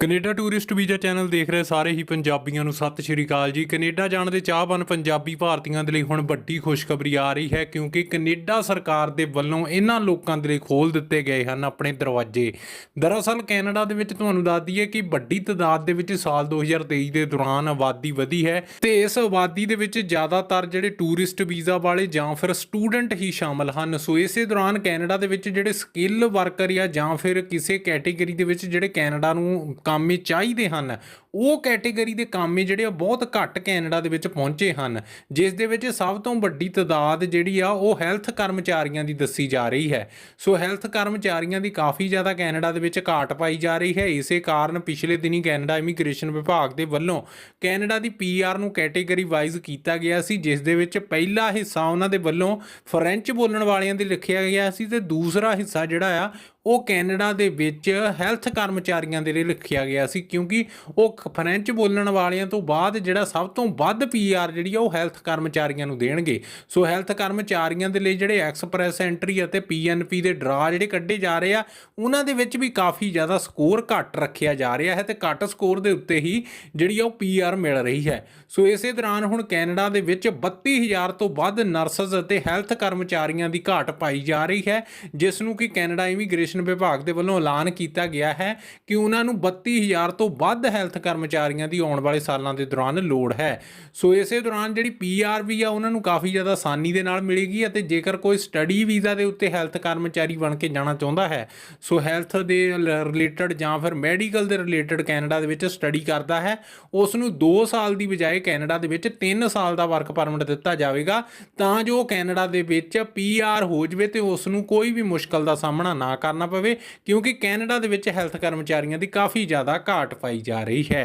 Canada tourist visa channel ਦੇਖ ਰਹੇ ਸਾਰੇ ਹੀ ਪੰਜਾਬੀਆਂ ਨੂੰ ਸਤਿ ਸ਼੍ਰੀ ਅਕਾਲ ਜੀ। ਕੈਨੇਡਾ ਜਾਣ ਦੇ ਚਾਹਵਾਨ ਪੰਜਾਬੀ ਭਾਰਤੀਆਂ ਦੇ ਲਈ ਹੁਣ ਵੱਡੀ ਖੁਸ਼ਖਬਰੀ ਆ ਰਹੀ ਹੈ ਕਿਉਂਕਿ ਕੈਨੇਡਾ ਸਰਕਾਰ ਦੇ ਵੱਲੋਂ ਇਹਨਾਂ ਲੋਕਾਂ ਦੇ ਲਈ ਖੋਲ ਦਿੱਤੇ ਗਏ ਹਨ ਆਪਣੇ ਦਰਵਾਜ਼ੇ। ਦਰਅਸਲ ਕੈਨੇਡਾ ਦੇ ਵਿੱਚ ਤੁਹਾਨੂੰ ਦੱਸ ਦਈਏ ਕਿ ਵੱਡੀ ਤਾਦਾਦ ਦੇ ਵਿੱਚ ਸਾਲ 2023 ਦੇ ਦੌਰਾਨ ਆਬਾਦੀ ਵਧੀ ਹੈ ਤੇ ਇਸ ਆਬਾਦੀ ਦੇ ਵਿੱਚ ਜ਼ਿਆਦਾਤਰ ਜਿਹੜੇ ਟੂਰਿਸਟ ਵੀਜ਼ਾ ਵਾਲੇ ਜਾਂ ਫਿਰ ਸਟੂਡੈਂਟ ਹੀ ਸ਼ਾਮਲ ਹਨ। ਸੋ ਇਸੇ ਦੌਰਾਨ ਕੈਨੇਡਾ ਦੇ ਵਿੱਚ ਜਿਹੜੇ ਸਕਿੱਲ ਵਰਕਰ ਜਾਂ ਜਾਂ ਫਿਰ ਕਿਸੇ ਕੈਟੇਗਰੀ ਦੇ ਵਿੱਚ ਜਿਹੜੇ ਕੈਨੇਡਾ ਨੂੰ ਕਾਮੇ ਚਾਹੀਦੇ ਹਨ। ਉਹ ਕੈਟੇਗਰੀ ਦੇ ਕਾਮੇ ਜਿਹੜੇ ਆ ਬਹੁਤ ਘੱਟ ਕੈਨੇਡਾ ਦੇ ਵਿੱਚ ਪਹੁੰਚੇ ਹਨ, ਜਿਸ ਦੇ ਵਿੱਚ ਸਭ ਤੋਂ ਵੱਡੀ ਤਾਦਾਦ ਜਿਹੜੀ ਆ ਉਹ ਹੈਲਥ ਕਰਮਚਾਰੀਆਂ ਦੀ ਦੱਸੀ ਜਾ ਰਹੀ ਹੈ। ਸੋ ਹੈਲਥ ਕਰਮਚਾਰੀਆਂ ਦੀ ਕਾਫੀ ਜ਼ਿਆਦਾ ਕੈਨੇਡਾ ਦੇ ਵਿੱਚ ਘਾਟ ਪਾਈ ਜਾ ਰਹੀ ਹੈ। ਇਸੇ ਕਾਰਨ ਪਿਛਲੇ ਦਿਨੀ ਕੈਨੇਡਾ ਇਮੀਗ੍ਰੇਸ਼ਨ ਵਿਭਾਗ ਦੇ ਵੱਲੋਂ ਕੈਨੇਡਾ ਦੀ ਪੀਆਰ ਨੂੰ ਕੈਟੇਗਰੀ ਵਾਈਜ਼ ਕੀਤਾ ਗਿਆ ਸੀ, ਜਿਸ ਦੇ ਵਿੱਚ ਪਹਿਲਾ ਹਿੱਸਾ ਉਹਨਾਂ ਦੇ ਵੱਲੋਂ ਫ੍ਰੈਂਚ ਬੋਲਣ ਵਾਲਿਆਂ ਦੇ ਲਿਖਿਆ ਗਿਆ ਸੀ ਤੇ ਦੂਸਰਾ ਹਿੱਸਾ ਜਿਹੜਾ ਆ ਉਹ ਕੈਨੇਡਾ ਦੇ ਵਿੱਚ ਹੈਲਥ ਕਰਮਚਾਰੀਆਂ ਦੇ ਲਈ ਲਿਖਿਆ ਗਿਆ ਸੀ, ਕਿਉਂਕਿ ਉਹ ਖ- ਫ੍ਰੈਂਚ ਬੋਲਣ ਵਾਲਿਆਂ ਤੋਂ ਬਾਅਦ ਜਿਹੜਾ ਸਭ ਤੋਂ ਵੱਧ ਪੀਆਰ ਜਿਹੜੀ ਆ ਉਹ ਹੈਲਥ ਕਰਮਚਾਰੀਆਂ ਨੂੰ ਦੇਣਗੇ। ਸੋ ਹੈਲਥ ਕਰਮਚਾਰੀਆਂ ਦੇ ਲਈ ਜਿਹੜੇ ਐਕਸਪ੍ਰੈਸ ਐਂਟਰੀ ਅਤੇ ਪੀਐਨਪੀ ਦੇ ਡਰਾ ਜਿਹੜੇ ਕੱਢੇ ਜਾ ਰਹੇ ਆ, ਉਹਨਾਂ ਦੇ ਵਿੱਚ ਵੀ ਕਾਫੀ ਜ਼ਿਆਦਾ ਸਕੋਰ ਘੱਟ ਰੱਖਿਆ ਜਾ ਰਿਹਾ ਹੈ ਤੇ ਘੱਟ ਸਕੋਰ ਦੇ ਉੱਤੇ ਹੀ ਜਿਹੜੀ ਆ ਉਹ ਪੀਆਰ ਮਿਲ ਰਹੀ ਹੈ। ਸੋ ਇਸੇ ਦੌਰਾਨ ਹੁਣ ਕੈਨੇਡਾ ਦੇ ਵਿੱਚ 32000 ਤੋਂ ਵੱਧ ਨਰਸਸ ਅਤੇ ਹੈਲਥ ਕਰਮਚਾਰੀਆਂ ਦੀ ਘਾਟ ਪਾਈ ਜਾ ਰਹੀ ਹੈ, ਜਿਸ ਨੂੰ ਕਿ ਕੈਨੇਡਾ ਇਮੀਗ੍ਰੇਸ਼ਨ ਵਿਭਾਗ ਦੇ ਵੱਲੋਂ ਐਲਾਨ ਕੀਤਾ ਗਿਆ ਹੈ ਕਿ ਉਹਨਾਂ ਨੂੰ 32000 ਤੋਂ ਵੱਧ ਹੈਲਥ ਕਰਮਚਾਰੀਆਂ ਦੀ ਆਉਣ ਵਾਲੇ ਸਾਲਾਂ ਦੇ ਦੌਰਾਨ ਲੋੜ ਹੈ। ਸੋ ਇਸੇ ਦੌਰਾਨ ਜਿਹੜੀ ਪੀਆਰ ਵੀ ਆ, ਉਹਨਾਂ ਨੂੰ ਕਾਫੀ ਜ਼ਿਆਦਾ ਆਸਾਨੀ ਦੇ ਨਾਲ ਮਿਲੇਗੀ ਅਤੇ ਜੇਕਰ ਕੋਈ ਸਟੱਡੀ ਵੀਜ਼ਾ ਦੇ ਉੱਤੇ ਹੈਲਥ ਕਰਮਚਾਰੀ ਬਣ ਕੇ ਜਾਣਾ ਚਾਹੁੰਦਾ ਹੈ, ਸੋ ਹੈਲਥ ਦੇ ਰਿਲੇਟਡ ਜਾਂ ਫਿਰ ਮੈਡੀਕਲ ਦੇ ਰਿਲੇਟਡ ਕੈਨੇਡਾ ਦੇ ਵਿੱਚ ਸਟੱਡੀ ਕਰਦਾ ਹੈ, ਉਸ ਨੂੰ 2 ਸਾਲ ਦੀ ਬਜਾਏ ਕੈਨੇਡਾ ਦੇ ਵਿੱਚ 3 ਸਾਲ ਦਾ ਵਰਕ ਪਰਮਿਟ ਦਿੱਤਾ ਜਾਵੇਗਾ। ਤਾਂ ਜੋ ਕੈਨੇਡਾ ਦੇ ਵਿੱਚ ਪੀਆਰ ਹੋ ਜਵੇ ਤੇ ਉਸ ਨੂੰ ਕੋਈ ਵੀ ਮੁਸ਼ਕਲ ਦਾ ਸਾਹਮਣਾ ਨਾ ਕਰਨਾ ਪਵੇ, ਕਿਉਂਕਿ ਕੈਨੇਡਾ ਦੇ ਵਿੱਚ ਹੈਲਥ ਕਰਮਚਾਰੀਆਂ ਦੀ ਕਾਫੀ ਜ਼ਿਆਦਾ ਘਾਟ ਪਾਈ ਜਾ ਰਹੀ ਹੈ।